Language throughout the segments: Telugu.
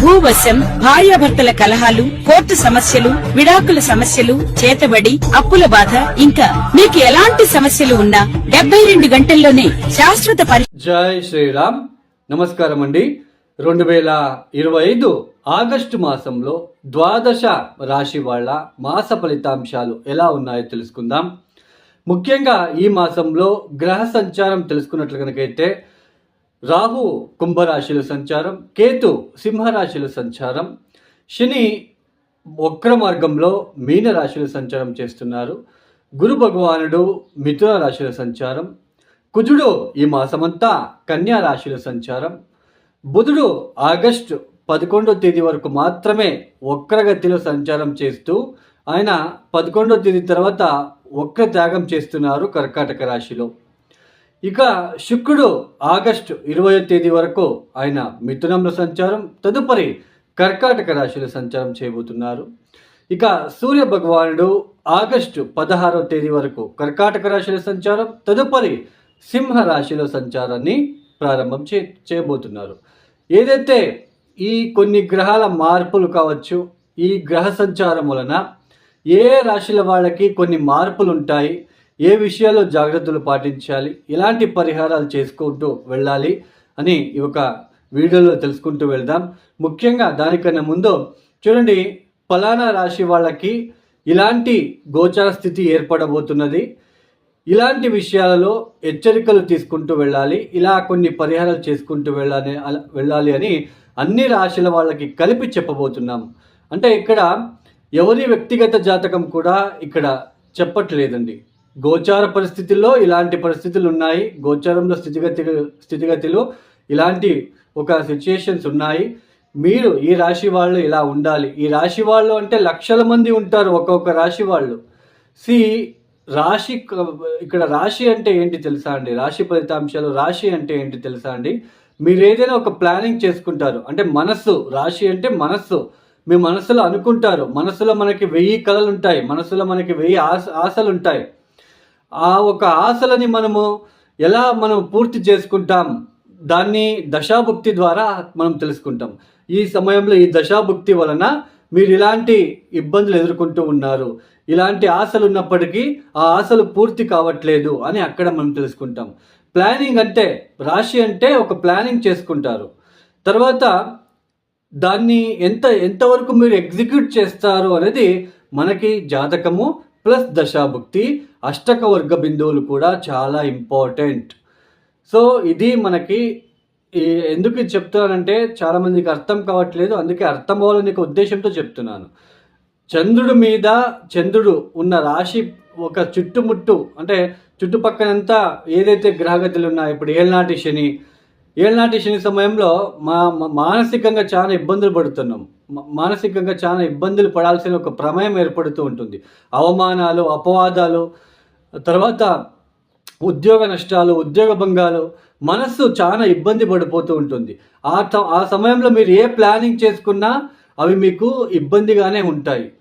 భూవశం భార్యాభర్తల కలహాలు కోర్టు సమస్యలు విడాకుల సమస్యలు చేతబడి అప్పుల బాధ ఇంకా మీకు ఎలాంటి సమస్యలు ఉన్నా డెబ్బై రెండు గంటల్లోనే శాశ్వత పరి జై శ్రీరామ్. నమస్కారం అండి రెండు వేల ఇరవై ఐదు ఆగస్టు మాసంలో ద్వాదశ రాశి వాళ్ళ మాస ఫలితాంశాలు ఎలా ఉన్నాయో తెలుసుకుందాం. ముఖ్యంగా ఈ మాసంలో గ్రహ సంచారం తెలుసుకున్నట్లు కనుకైతే రాహు కుంభరాశిలో సంచారం కేతు సింహరాశిలో సంచారం శని వక్ర మార్గంలో మీన సంచారం చేస్తున్నారు. గురు భగవానుడు మిథున రాశిలో సంచారం కుజుడు ఈ మాసమంతా కన్యా రాశిలో సంచారం బుధుడు ఆగస్టు పదకొండో తేదీ వరకు మాత్రమే వక్రగతిలో సంచారం చేస్తూ ఆయన పదకొండో తేదీ తర్వాత వక్ర త్యాగం చేస్తున్నారు కర్కాటక రాశిలో. ఇక శుక్రుడు ఆగస్టు ఇరవై తేదీ వరకు ఆయన మిథునంలో సంచారం తదుపరి కర్కాటక రాశిలో సంచారం చేయబోతున్నారు. ఇక సూర్య భగవానుడు ఆగస్టు పదహారవ తేదీ వరకు కర్కాటక రాశిలో సంచారం తదుపరి సింహ రాశిలో సంచారాన్ని ప్రారంభం చే చేయబోతున్నారు. ఏదైతే ఈ కొన్ని గ్రహాల మార్పులు కావచ్చు ఈ గ్రహ సంచారం వలన ఏ రాశుల వాళ్ళకి కొన్ని మార్పులు ఉంటాయి ఏ విషయాల్లో జాగ్రత్తలు పాటించాలి ఎలాంటి పరిహారాలు చేసుకుంటూ వెళ్ళాలి అని ఈ ఒక వీడియోలో తెలుసుకుంటూ వెళ్దాం. ముఖ్యంగా దానికన్నా ముందు చూడండి ఫలానా రాశి వాళ్ళకి ఇలాంటి గోచార స్థితి ఏర్పడబోతున్నది. ఇలాంటి విషయాలలో హెచ్చరికలు తీసుకుంటూ వెళ్ళాలి ఇలా కొన్ని పరిహారాలు చేసుకుంటూ వెళ్ళాలి వెళ్ళాలి అని అన్ని రాశుల వాళ్ళకి కలిపి చెప్పబోతున్నాం. అంటే ఇక్కడ ఎవరి వ్యక్తిగత జాతకం కూడా ఇక్కడ చెప్పట్లేదండి. గోచార పరిస్థితుల్లో ఇలాంటి పరిస్థితులు ఉన్నాయి. గోచారంలో స్థితిగతి స్థితిగతులు ఇలాంటి ఒక సిచ్యుయేషన్స్ ఉన్నాయి. మీరు ఈ రాశి వాళ్ళు ఇలా ఉండాలి. ఈ రాశి వాళ్ళు అంటే లక్షల మంది ఉంటారు ఒక్కొక్క రాశి వాళ్ళు. సి రాశి ఇక్కడ రాశి అంటే ఏంటి తెలుసా అండి? రాశి ఫలితాంశాలు రాశి అంటే ఏంటి తెలుసా అండి? మీరు ఏదైనా ఒక ప్లానింగ్ చేసుకుంటారు. అంటే మనస్సు రాశి అంటే మనస్సు. మీ మనసులో అనుకుంటారు. మనసులో మనకి వెయ్యి కళలు ఉంటాయి మనసులో మనకి వెయ్యి ఆశ ఆశలు ఉంటాయి ఆ ఒక ఆశలని మనము ఎలా మనం పూర్తి చేసుకుంటాం? దాన్ని దశాభుక్తి ద్వారా మనం తెలుసుకుంటాం. ఈ సమయంలో ఈ దశాభుక్తి వలన మీరు ఇలాంటి ఇబ్బందులు ఎదుర్కొంటూ ఉన్నారు. ఇలాంటి ఆశలు ఉన్నప్పటికీ ఆ ఆశలు పూర్తి కావట్లేదు అని అక్కడ మనం తెలుసుకుంటాం. ప్లానింగ్ అంటే రాశి అంటే ఒక ప్లానింగ్ చేసుకుంటారు. తర్వాత దాన్ని ఎంత ఎంతవరకు మీరు ఎగ్జిక్యూట్ చేస్తారు అనేది మనకి జాతకము ప్లస్ దశాభుక్తి అష్టక వర్గ బిందువులు కూడా చాలా ఇంపార్టెంట్. సో ఇది మనకి ఎందుకు ఇది చెప్తున్నానంటే చాలామందికి అర్థం కావట్లేదు. అందుకే అర్థం అవ్వాలని ఒక ఉద్దేశంతో చెప్తున్నాను. చంద్రుడి మీద చంద్రుడు ఉన్న రాశి ఒక చుట్టుముట్టు అంటే చుట్టుపక్కనంతా ఏదైతే గ్రహగతులు ఉన్నాయో ఇప్పుడు ఏళ్ళనాటి శని ఏళ్ళనాటి శని సమయంలో మా మానసికంగా చాలా ఇబ్బందులు పడుతున్నాం. మానసికంగా చాలా ఇబ్బందులు పడాల్సిన ఒక ప్రమేయం ఏర్పడుతూ ఉంటుంది. అవమానాలు అపవాదాలు తర్వాత ఉద్యోగ నష్టాలు ఉద్యోగ భంగాలు మనస్సు చాలా ఇబ్బంది పడిపోతూ ఉంటుంది. ఆ త ఆ సమయంలో మీరు ఏ ప్లానింగ్ చేసుకున్నా అవి మీకు ఇబ్బందిగానే ఉంటాయి.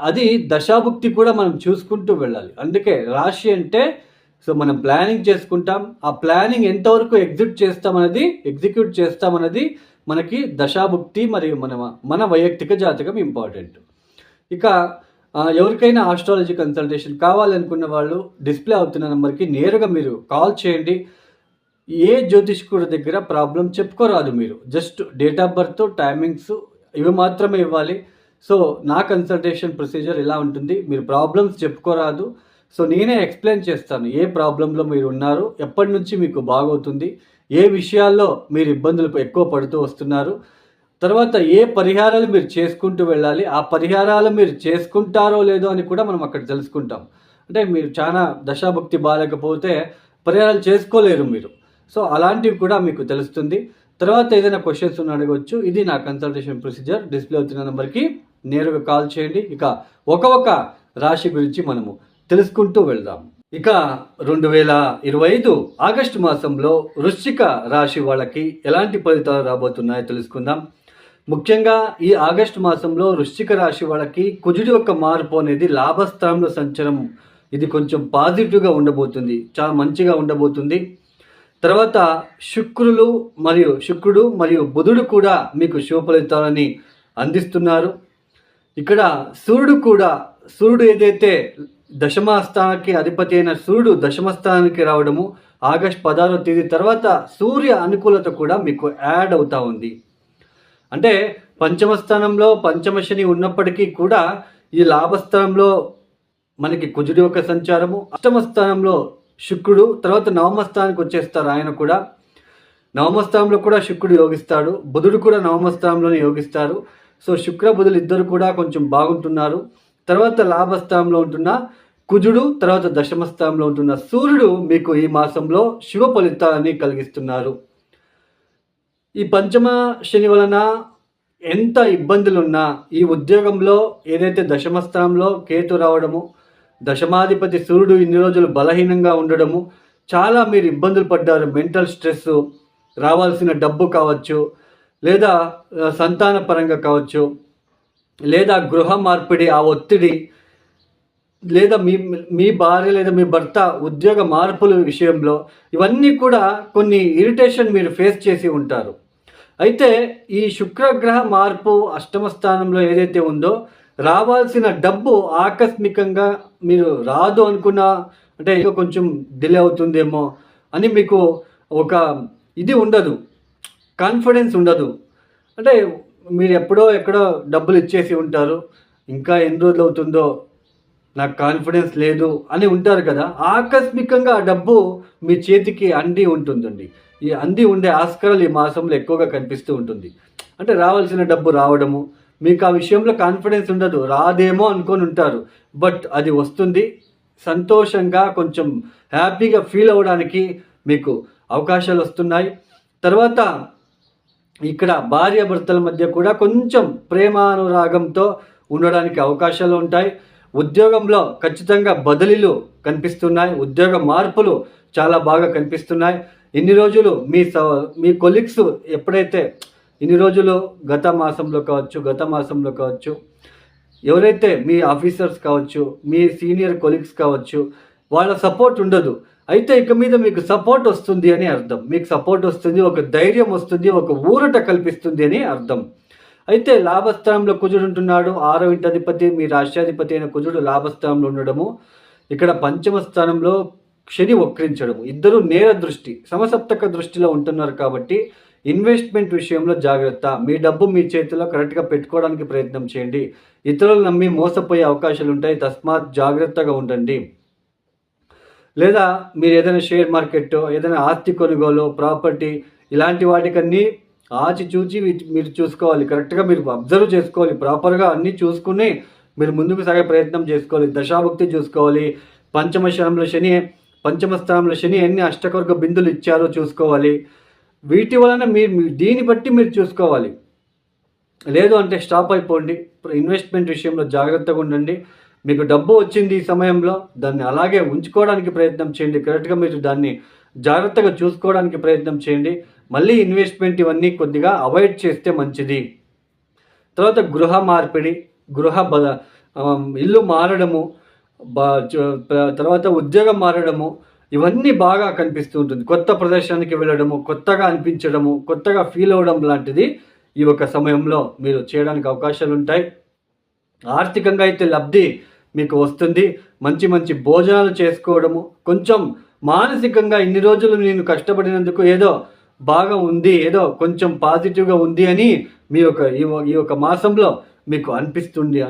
అది దశాభుక్తి కూడా మనం చూసుకుంటూ వెళ్ళాలి. అందుకే రాశి అంటే సో మనం ప్లానింగ్ చేసుకుంటాం. ఆ ప్లానింగ్ ఎంతవరకు ఎగ్జిక్యూట్ చేస్తామన్నది ఎగ్జిక్యూట్ చేస్తామన్నది మనకి దశాభుక్తి మరియు మన మన వైయక్తిక జాతకం ఇంపార్టెంట్. ఇక ఎవరికైనా ఆస్ట్రాలజీ కన్సల్టేషన్ కావాలనుకున్న వాళ్ళు డిస్ప్లే అవుతున్న నెంబర్కి నేరుగా మీరు కాల్ చేయండి. ఏ జ్యోతిష్కుడి దగ్గర ప్రాబ్లం చెప్పుకోరాదు మీరు. Just date of birth timings ఇవి మాత్రమే ఇవ్వాలి. సో నా కన్సల్టేషన్ ప్రొసీజర్ ఇలా ఉంటుంది. మీరు ప్రాబ్లమ్స్ చెప్పుకోరాదు. సో నేనే ఎక్స్ప్లెయిన్ చేస్తాను ఏ ప్రాబ్లంలో మీరు ఉన్నారు ఎప్పటి నుంచి మీకు బాగవుతుంది ఏ విషయాల్లో మీరు ఇబ్బందులు ఎక్కువ పడుతూ వస్తున్నారు. తర్వాత ఏ పరిహారాలు మీరు చేసుకుంటూ వెళ్ళాలి ఆ పరిహారాలు మీరు చేసుకుంటారో లేదో అని కూడా మనం అక్కడ తెలుసుకుంటాం. అంటే మీరు చాలా దశాభక్తి బాగాలేకపోతే పరిహారాలు చేసుకోలేరు మీరు. సో అలాంటివి కూడా మీకు తెలుస్తుంది. తర్వాత ఏదైనా క్వశ్చన్స్ ఉన్న అడగవచ్చు ఇది నా కన్సల్టేషన్ ప్రొసీజర్ డిస్ప్లే అవుతున్న నెంబర్కి నేరుగా కాల్ చేయండి. ఇక ఒక ఒక రాశి గురించి మనము తెలుసుకుంటూ వెళ్దాం. ఇక రెండు వేల ఇరవై ఐదు ఆగస్టు మాసంలో వృశ్చిక రాశి వాళ్ళకి ఎలాంటి ఫలితాలు రాబోతున్నాయో తెలుసుకుందాం. ముఖ్యంగా ఈ ఆగస్టు మాసంలో వృశ్చిక రాశి వాళ్ళకి కుజుడి యొక్క మార్పు అనేది లాభస్థానంలో సంచరం ఇది కొంచెం పాజిటివ్గా ఉండబోతుంది. చాలా మంచిగా ఉండబోతుంది. తర్వాత శుక్రులు మరియు శుక్రుడు మరియు బుధుడు కూడా మీకు శుభ ఫలితాలని అందిస్తున్నారు. ఇక్కడ సూర్యుడు కూడా సూర్యుడు ఏదైతే దశమస్థానానికి అధిపతి అయిన సూర్యుడు దశమస్థానానికి రావడము ఆగస్ట్ పదహారో తేదీ తర్వాత సూర్య అనుకూలత కూడా మీకు యాడ్ అవుతా ఉంది. అంటే పంచమ స్థానంలో పంచమ శని ఉన్నప్పటికీ కూడా ఈ లాభస్థానంలో మనకి కుజుడి యొక్క సంచారము అష్టమ స్థానంలో శుక్రుడు తర్వాత నవమ స్థానానికి వచ్చేస్తారు ఆయన కూడా. నవమ స్థానంలో కూడా శుక్రుడు యోగిస్తాడు బుధుడు కూడా నవమ స్థానంలోనే యోగిస్తారు. సో శుక్ర బుధులు ఇద్దరు కూడా కొంచెం బాగుంటున్నారు. తర్వాత లాభస్థానంలో ఉంటున్న కుజుడు తర్వాత దశమ స్థానంలో ఉంటున్న సూర్యుడు మీకు ఈ మాసంలో శుభ ఫలితాలని కలిగిస్తున్నారు. ఈ పంచమ శని వలన ఎంత ఇబ్బందులున్నా ఈ ఉద్యోగంలో ఏదైతే దశమస్థానంలో కేతు రావడము దశమాధిపతి సూర్యుడు ఇన్ని రోజులు బలహీనంగా ఉండడము చాలా మీరు ఇబ్బందులు పడ్డారు మెంటల్ స్ట్రెస్ రావాల్సిన డబ్బు కావచ్చు లేదా సంతాన పరంగా కావచ్చు లేదా గృహ మార్పిడి ఆ ఒత్తిడి లేదా మీ మీ భార్య లేదా మీ భర్త ఉద్యోగ మార్పుల విషయంలో ఇవన్నీ కూడా కొన్ని ఇరిటేషన్ మీరు ఫేస్ చేసి ఉంటారు. అయితే ఈ శుక్రగ్రహ మార్పు అష్టమ స్థానంలో ఏదైతే ఉందో రావాల్సిన డబ్బు ఆకస్మికంగా మీరు రాదు అనుకున్న అంటే ఇంకా కొంచెం డిలే అవుతుందేమో అని మీకు ఒక ఇది ఉండదు. కాన్ఫిడెన్స్ ఉండదు. అంటే మీరు ఎప్పుడో ఎక్కడో డబ్బులు ఇచ్చేసి ఉంటారు. ఇంకా ఎన్ని రోజులు అవుతుందో నాకు కాన్ఫిడెన్స్ లేదు అని ఉంటారు కదా. ఆకస్మికంగా ఆ డబ్బు మీ చేతికి అండి ఉంటుందండి. ఈ అంది ఉండే ఆస్కారాలు ఈ మాసంలో ఎక్కువగా కనిపిస్తూ ఉంటుంది. అంటే రావాల్సిన డబ్బు రావడము మీకు ఆ విషయంలో కాన్ఫిడెన్స్ ఉండదు రాదేమో అనుకొని ఉంటారు. బట్ అది వస్తుంది సంతోషంగా కొంచెం హ్యాపీగా ఫీల్ అవ్వడానికి మీకు అవకాశాలు వస్తున్నాయి. తర్వాత ఇక్కడ భార్యాభర్తల మధ్య కూడా కొంచెం ప్రేమానురాగంతో ఉండడానికి అవకాశాలు ఉంటాయి. ఉద్యోగంలో ఖచ్చితంగా బదిలీలు కనిపిస్తున్నాయి ఉద్యోగ మార్పులు చాలా బాగా కనిపిస్తున్నాయి. ఇన్ని రోజులు మీ సవ మీ కొలీగ్స్ ఎప్పుడైతే ఇన్ని రోజులు గత మాసంలో కావచ్చు గత మాసంలో కావచ్చు ఎవరైతే మీ ఆఫీసర్స్ కావచ్చు మీ సీనియర్ కొలీగ్స్ కావచ్చు వాళ్ళ సపోర్ట్ ఉండదు. అయితే ఇక మీద మీకు సపోర్ట్ వస్తుంది అని అర్థం. మీకు సపోర్ట్ వస్తుంది ఒక ధైర్యం వస్తుంది ఒక ఊరట కల్పిస్తుంది అని అర్థం. అయితే లాభస్థానంలో కుజుడు ఉంటున్నాడు. ఆరో ఇంటి అధిపతి మీ రాష్ట్రాధిపతి అయిన కుజుడు లాభస్థానంలో ఉండడము. ఇక్కడ పంచమ స్థానంలో శని వక్రించడము. ఇద్దరు నేర దృష్టి సమసప్తక దృష్టిలో ఉంటున్నారు కాబట్టి ఇన్వెస్ట్మెంట్ విషయంలో జాగ్రత్త. మీ డబ్బు మీ చేతిలో కరెక్ట్గా పెట్టుకోవడానికి ప్రయత్నం చేయండి. ఇతరులు నమ్మి మోసపోయే అవకాశాలు ఉంటాయి. తస్మాత్ జాగ్రత్తగా ఉండండి. లేదా మీరు ఏదైనా షేర్ మార్కెట్ ఏదైనా ఆస్తి కొనుగోలు ప్రాపర్టీ ఇలాంటి వాటికన్నీ ఆచి చూచి మీరు చూసుకోవాలి. కరెక్ట్గా మీరు అబ్జర్వ్ చేసుకోవాలి. ప్రాపర్గా అన్నీ చూసుకుని మీరు ముందుకు సాగే ప్రయత్నం చేసుకోవాలి. దశాభక్తి చూసుకోవాలి. పంచమ స్థానంలో శని పంచమ స్థానంలో శని ఎన్ని అష్టకవర్గ బిందులు ఇచ్చారో చూసుకోవాలి. వీటి వలన మీరు మీ- దీన్ని బట్టి మీరు చూసుకోవాలి. లేదు అంటే స్టాప్ అయిపోండి. ఇన్వెస్ట్మెంట్ విషయంలో జాగ్రత్తగా ఉండండి. మీకు డబ్బు వచ్చింది ఈ సమయంలో దాన్ని అలాగే ఉంచుకోవడానికి ప్రయత్నం చేయండి. కరెక్ట్గా మీరు దాన్ని జాగ్రత్తగా చూసుకోవడానికి ప్రయత్నం చేయండి. మళ్ళీ ఇన్వెస్ట్మెంట్ ఇవన్నీ కొద్దిగా అవాయిడ్ చేస్తే మంచిది. తర్వాత గృహ మార్పిడి గృహ బ ఇల్లు మారడము తర్వాత ఉద్యోగం మారడము ఇవన్నీ బాగా కనిపిస్తూ ఉంటుంది. కొత్త ప్రదేశానికి వెళ్ళడము కొత్తగా అనిపించడము కొత్తగా ఫీల్ అవ్వడం లాంటిది ఈ ఒక సమయంలో మీరు చేయడానికి అవకాశాలు ఉంటాయి. ఆర్థికంగా అయితే లబ్ధి మీకు వస్తుంది. మంచి మంచి భోజనాలు చేసుకోవడము కొంచెం మానసికంగా ఇన్ని రోజులు నేను కష్టపడినందుకు ఏదో బాగా ఉంది ఏదో కొంచెం పాజిటివ్గా ఉంది అని మీ యొక్క ఈ ఈ యొక్క మాసంలో మీకు అనిపిస్తుంది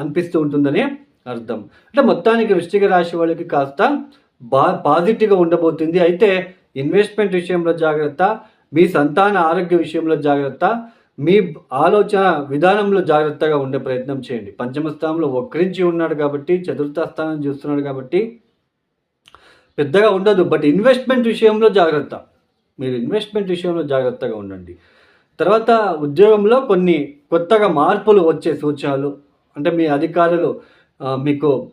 అనిపిస్తూ ఉంటుందని అర్థం. అంటే మొత్తానికి వృష్టిక రాశి వాళ్ళకి కాస్త బా పాజిటివ్గా ఉండబోతుంది. అయితే ఇన్వెస్ట్మెంట్ విషయంలో జాగ్రత్త మీ సంతాన ఆరోగ్య విషయంలో జాగ్రత్త మీ ఆలోచన విధానంలో జాగ్రత్తగా ఉండే ప్రయత్నం చేయండి. పంచమ స్థానంలో వక్రించి ఉన్నాడు కాబట్టి చతుర్థ స్థానం చూస్తున్నాడు కాబట్టి పెద్దగా ఉండదు. బట్ ఇన్వెస్ట్మెంట్ విషయంలో జాగ్రత్త. మీరు ఇన్వెస్ట్మెంట్ విషయంలో జాగ్రత్తగా ఉండండి. తర్వాత ఉద్యోగంలో కొన్ని కొత్తగా మార్పులు వచ్చే సూచనలు అంటే మీ అధికారులు మీకు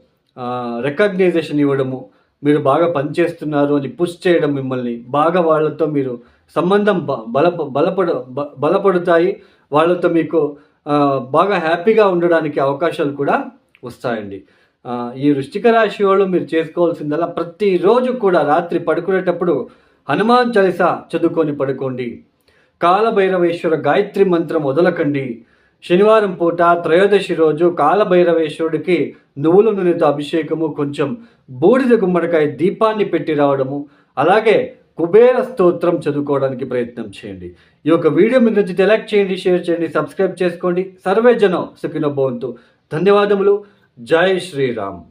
రికగ్నైజేషన్ ఇవ్వడము మీరు బాగా పనిచేస్తున్నారు అని పుష్ చేయడం మిమ్మల్ని బాగా వాళ్ళతో మీరు సంబంధం బ- బల బలపడ బ- బలపడతాయి వాళ్ళతో మీకు బాగా హ్యాపీగా ఉండడానికి అవకాశాలు కూడా వస్తాయండి. ఈ వృష్టిక రాశి వాళ్ళు మీరు చేసుకోవాల్సిందల్లా ప్రతిరోజు కూడా రాత్రి పడుకునేటప్పుడు హనుమాన్ చలిస చదువుకొని పడుకోండి. కాలభైరవేశ్వర గాయత్రి మంత్రం వదలకండి. శనివారం పూట త్రయోదశి రోజు కాలభైరవేశ్వరుడికి నువ్వుల నూనెతో అభిషేకము కొంచెం బూడిద గుమ్మడికాయ దీపాన్ని పెట్టి రావడము అలాగే కుబేర స్తోత్రం చదువుకోవడానికి ప్రయత్నం చేయండి. ఈ యొక్క వీడియో మీ నచ్చితే లైక్ చేయండి షేర్ చేయండి సబ్స్క్రైబ్ చేసుకోండి. సర్వే జనం సుఖినో భవంతు. ధన్యవాదములు. జై శ్రీరామ్.